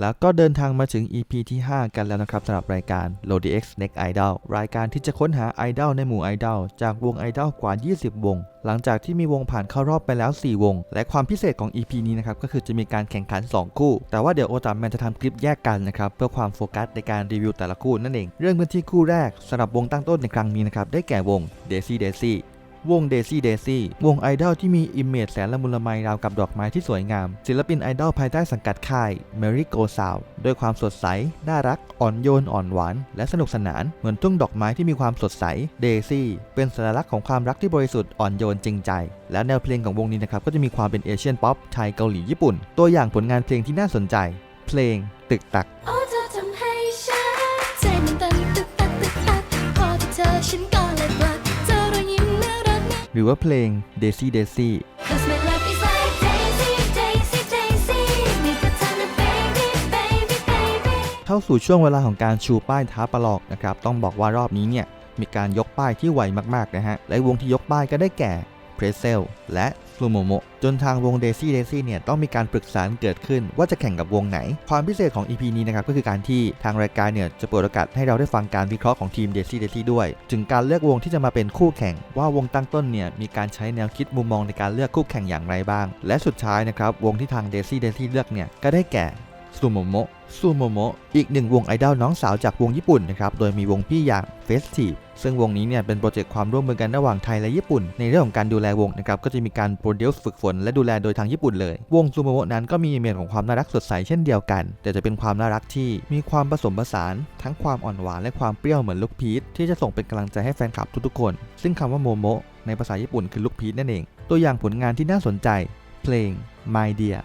แล้วก็เดินทางมาถึง EP ที่ 5 กันแล้วนะครับสำหรับรายการ l o d x Next Idol รายการที่จะค้นหาไอดอลในหมู่ไอดอลจากวงไอดอลกว่า 20 วง หลังจากที่มีวงผ่านเข้ารอบไปแล้ว 4 วง และความพิเศษของ EP นี้นะครับ ก็คือจะมีการแข่งขัน 2 คู่ แต่ว่าเดี๋ยวโอตาแมนจะทำคลิปแยกกันนะครับ เพื่อความโฟกัสในการรีวิวแต่ละคู่นั่นเอง เริ่มกันที่คู่แรกสำหรับวงตั้งต้นในครั้งนี้นะครับได้แก่วง Daisy Daisy วง Daisy Daisy วงไอดอลที่มีอิมเมจแสนละมุนละไมราวกับดอกไม้ที่สวยงาม ศิลปินไอดอลภายใต้สังกัดค่าย Mary Go Sound ด้วยความสดใส น่ารัก อ่อนโยน อ่อนหวาน และสนุกสนาน เหมือนทุ่งดอกไม้ที่มีความสดใส Daisy เป็นสัญลักษณ์ของความรักที่บริสุทธิ์ อ่อนโยนจริงใจ และแนวเพลงของวงนี้นะครับ ก็จะมีความเป็นเอเชียนป๊อป ไทย เกาหลี ญี่ปุ่น ตัวอย่างผลงานเพลงที่น่าสนใจ เพลงตึกตักโหรือว่าเพลง Daisy Daisy Cause my love is like Daisy Daisy Daisy มีแต่เธอนะ baby baby baby เข้าสู่ช่วงเวลาของการชูป้ายท้าประลอกนะครับ ต้องบอกว่ารอบนี้เนี่ยมีการยกป้ายที่ไวมากๆนะฮะ และวงที่ยกป้ายก็ได้แก่ p r e s e l และซูโมโมจนทางวง Daisy Daisy เนี่ยต้องมีการปรึกษาเกิดขึ้นว่าจะแข่งกับวงไหน ความพิเศษของ EP นี้นะครับก็คือการที่ทางรายการเนี่ยจะเปิดโอกาสให้เราได้ฟังการวิเคราะห์ของทีม Daisy Daisy ด้วย ถึงการเลือกวงที่จะมาเป็นคู่แข่ง ว่าวงตั้งต้นเนี่ยมีการใช้แนวคิดมุมมองในการเลือกคู่แข่งอย่างไรบ้าง และสุดท้ายนะครับวงที่ทาง Daisy Daisy เลือกเนี่ยก็ได้แก่ซูโมโมะ ซูโมโมะอีกหนึ่งวงไอดอลน้องสาวจากวงญี่ปุ่นนะครับโดยมีวงพี่อย่าง Festive ซึ่งวงนี้เนี่ยเป็นโปรเจกต์ความร่วมมือกันระหว่างไทยและญี่ปุ่น ในเรื่องของการดูแลวงนะครับก็จะมีการโปรดิวส์ฝึกฝนและดูแลโดยทางญี่ปุ่นเลย วงซูโมโมะนั้นก็มีเมนของความน่ารักสดใสเช่นเดียวกัน แต่จะเป็นความน่ารักที่มีความผสมผสาน ทั้งความอ่อนหวานและความเปรี้ยวเหมือนลูกพีชที่จะส่งเป็นกำลังใจให้แฟนคลับทุกๆคน ซึ่งคำว่าโมโมะในภาษาญี่ปุ่นคือลูกพีชนั่นเอง ตัวอย่างผลงานที่น่าสนใจ เพลง My Dear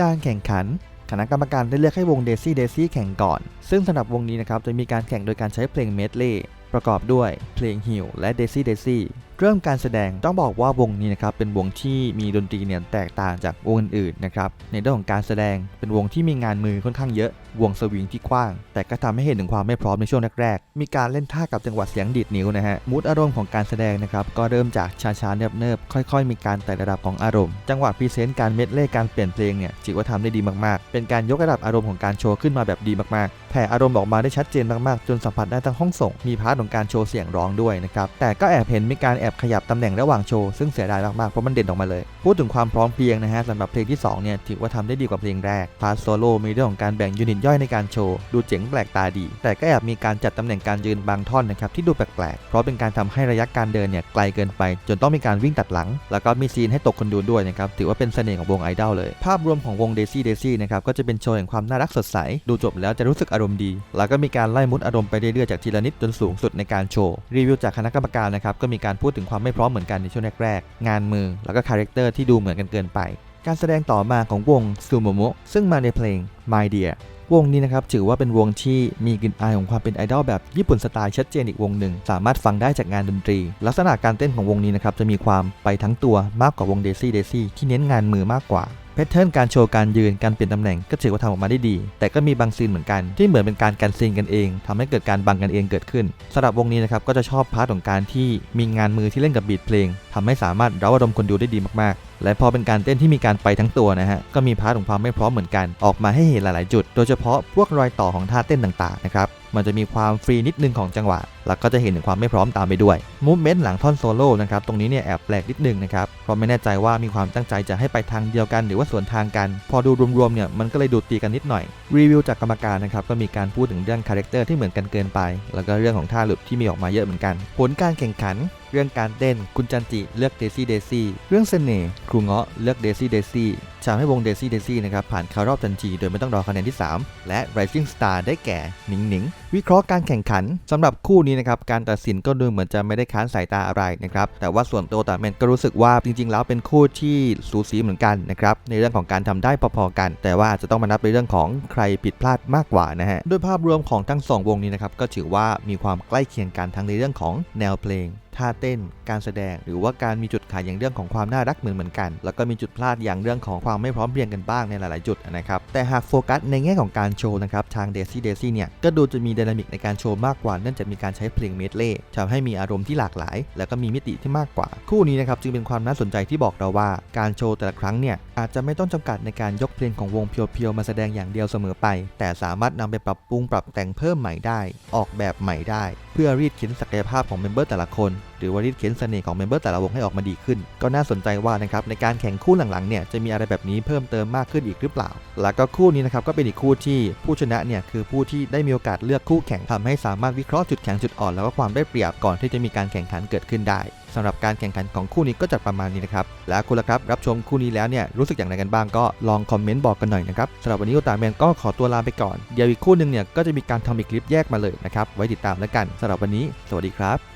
การแข่งขันคณะกรรมการได้เลือกให้วงเดซี่เดซี่แข่งก่อน ซึ่งสำหรับวงนี้นะครับจะมีการแข่งโดยการใช้เพลงเมดเล่ประกอบด้วยเพลงฮิวและเดซี่เดซี่ เริ่มการแสดงต้องบอกว่าวงนี้นะครับเป็นวงที่มีดนตรีเนี่ยแตกต่างจากวงอื่นๆนะครับในเรื่องของการแสดงเป็นวงที่มีงานมือค่อนข้างเยอะ วงสวิงที่กว้าง แต่ก็ทำให้เห็นถึงความไม่พร้อมในช่วงแรกๆมีการเล่นท่ากับจังหวะเสียงดีดนิ้วนะฮะมูดอารมณ์ของการแสดงนะครับก็เริ่มจากช้าๆเนิบๆค่อย ๆ มีการไต่ระดับของอารมณ์ จังหวะพรีเซนต์การเม็ดเล่การเปลี่ยนเพลงเนี่ยถือว่าทำได้ดีมากๆ เป็นการยกระดับอารมณ์ของการโชว์ขึ้นมาแบบดีมากๆแผ่อารมณ์ออกมาได้ชัดเจนมากๆ จนสัมผัสได้ทั้งห้องส่งมีพาร์ทของการโชว์เสียงร้องด้วยนะครับแต่ก็แอบเห็นมีการแอบขยับตำแหน่งระหว่างโชว์ซึ่งเสียดายมากๆเพราะมันเด่นออกมาเลย พูดถึงความพร้อมเพรียงนะฮะสำหรับเพลงที่สองเนี่ยถือว่าทำได้ดีกว่าเพลงแรกพาร์ทโซโล่มีเรื่องของการแบ่งยูนิตย่อยในการโชว์ดูเจ๋งแปลกตาดี แต่ก็แอบมีการจัดตำแหน่งการยืนบางท่อนนะครับที่ดูแปลกๆเพราะเป็นการทำให้ระยะการเดินเนี่ยไกลเกินไป จนต้องมีการวิ่งตัดหลัง แล้วก็มีซีนให้ตกคนดูด้วยนะครับถือว่าเป็นเสน่ห์ของวงไอดอลเลย ภาพรวมของวง Daisy Daisy นะครับก็จะเป็นโชว์แห่งความน่ารักสดใส ดูจบแล้วจะรู้สึกอารมณ์ดี แล้วก็มีการไล่มุดอารมณ์ไปเรื่อยๆจากทีละนิดจนสูงสุดในการโชว์รีวิวจากคณะกรรมการนะครับก็มีการพูดถึงความไม่พร้อมเหมือนกันในช่วงแรกๆ งานมือแล้วก็คาแรคเตอร์ที่ดูเหมือนกันเกินไป การแสดงต่อมาของวงซูโมโมซึ่งมาในเพลง My Dear วงนี้นะครับถือว่าเป็นวงที่มีกลิ่นอายของความเป็นไอดอลแบบญี่ปุ่นสไตล์ชัดเจนอีกวงหนึ่ง สามารถฟังได้จากงานดนตรี ลักษณะการเต้นของวงนี้นะครับจะมีความไปทั้งตัวมากกว่าวงเดซี่เดซี่ที่เน้นงานมือมากกว่า แพทเทิร์นการโชว์การยืนการเปลี่ยนตำแหน่งก็ถือว่าทำออกมาได้ดี แต่ก็มีบางซีนเหมือนกันที่เหมือนเป็นการกันซีนกันเองทำให้เกิดการบังกันเองเกิดขึ้นสำหรับวงนี้นะครับก็จะชอบพาร์ทของการที่มีงานมือที่เล่นกับบีทเพลงทำให้สามารถเร้าอารมณ์คนดูได้ดีมากๆ และพอเป็นการเต้นที่มีการไปทั้งตัวนะฮะก็มีพาร์ทของความไม่พร้อมเหมือนกันออกมาให้เห็นหลาย ๆ จุด โดยเฉพาะพวกรอยต่อของท่าเต้นต่างๆนะครับ มันจะมีความฟรีนิดนึงของจังหวะ แล้วก็จะเห็นถึงความไม่พร้อมตามไปด้วยมูฟเมนต์หลังท่อนโซโล่นะครับตรงนี้เนี่ยแอบแปลกนิดนึงนะครับเพราะไม่แน่ใจว่ามีความตั้งใจจะให้ไปทางเดียวกันหรือว่าสวนทางกัน พอดูรวมๆเนี่ยมันก็เลยดูตีกันนิดหน่อยรีวิวจากกรรมการนะครับก็มีการพูดถึงเรื่องคาแรคเตอร์ที่เหมือนกันเกินไป แล้วก็เรื่องของท่าหลุดที่มีออกมาเยอะเหมือนกันผลการแข่งขันเรื่องการเต้นคุณจันจิเลือกเดซี่เดซี่เรื่องเสน่ห์ครูเงาะเลือกเดซี่เดซี่ทำให้วงเดซี่เดซี่นะครับผ่านเข้ารอบทันทีโดยไม่ต้องรอคะแนนที่ 3 และ Rising Star ได้แก่หนิงหนิง วิเคราะห์การแข่งขันสำหรับคู่นี้นะครับการตัดสินก็ดูเหมือนจะไม่ได้ค้านสายตาอะไรนะครับแต่ว่าส่วนตัวตาแมนก็รู้สึกว่าจริง ๆ แล้วเป็นคู่ที่สูสีเหมือนกันนะครับในเรื่องของการทำได้พอๆกัน แต่ว่าอาจจะต้องมานับในเรื่องของใครผิดพลาดมากกว่านะฮะโดยภาพรวมของทั้งสองวงนี้นะครับก็ถือว่ามีความใกล้เคียงกันทั้งในเรื่องของแนวเพลงท่าเต้น การแสดง หรือว่าการมีจุดขายอย่างเรื่องของความน่ารักเหมือนเหมือนกัน แล้วก็มีจุดพลาดอย่างเรื่องของความไม่พร้อมเพรียงกันบ้างในหลายๆจุดนะครับ แต่หากโฟกัสในแง่ของการโชว์นะครับ ทาง Daisy Daisy เนี่ย ก็ดูจะมีไดนามิกในการโชว์มากกว่าเนื่องจากมีการใช้เพลงเมดเล่ทำให้มีอารมณ์ที่หลากหลาย แล้วก็มีมิติที่มากกว่า คู่นี้นะครับจึงเป็นความน่าสนใจที่บอกเราว่า การโชว์แต่ละครั้งเนี่ยอาจจะไม่ต้องจำกัดในการยกเพลงของวงเพียวๆมาแสดงอย่างเดียวเสมอไป แต่สามารถนำไปปรับปรุงปรับแต่งเพิ่มใหม่ได้ ออกแบบใหม่ได้ เพื่อรีดเข็นศักยภาพของเมมเบอร์แต่ละคน รือว่ารีดเข็นเสน่ห์ของเมมเบอร์แต่ละวงให้ออกมาดีขึ้น ก็น่าสนใจว่านะครับในการแข่งคู่หลังๆเนี่ยจะมีอะไรแบบนี้เพิ่มเติมมากขึ้นอีกหรือเปล่า แล้วก็คู่นี้นะครับก็เป็นอีกคู่ที่ผู้ชนะเนี่ยคือผู้ที่ได้มีโอกาสเลือกคู่แข่งทำให้สามารถวิเคราะห์จุดแข็งจุดอ่อนแล้วก็ความได้เปรียบก่อนที่จะมีการแข่งขันเกิดขึ้นได้สำหรับการแข่งขันของคู่นี้ก็จัดประมาณนี้นะครับแล้วคุณล่ะครับรับชมคู่นี้แล้วเนี่ยรู้สึกอย่างไรกันบ้างก็ลองคอมเมนต์บอกกันหน่อยนะครับสำหรับวันนี้โอตาแมนก็ขอตัวลาไปก่อนเดี๋ยวอีกคู่หนึ่งเนี่ยก็จะมีการทำอีกคลิปแยกมาเลยนะครับไว้ติดตามแล้วกันสำหรับวันนี้ สวัสดีครับ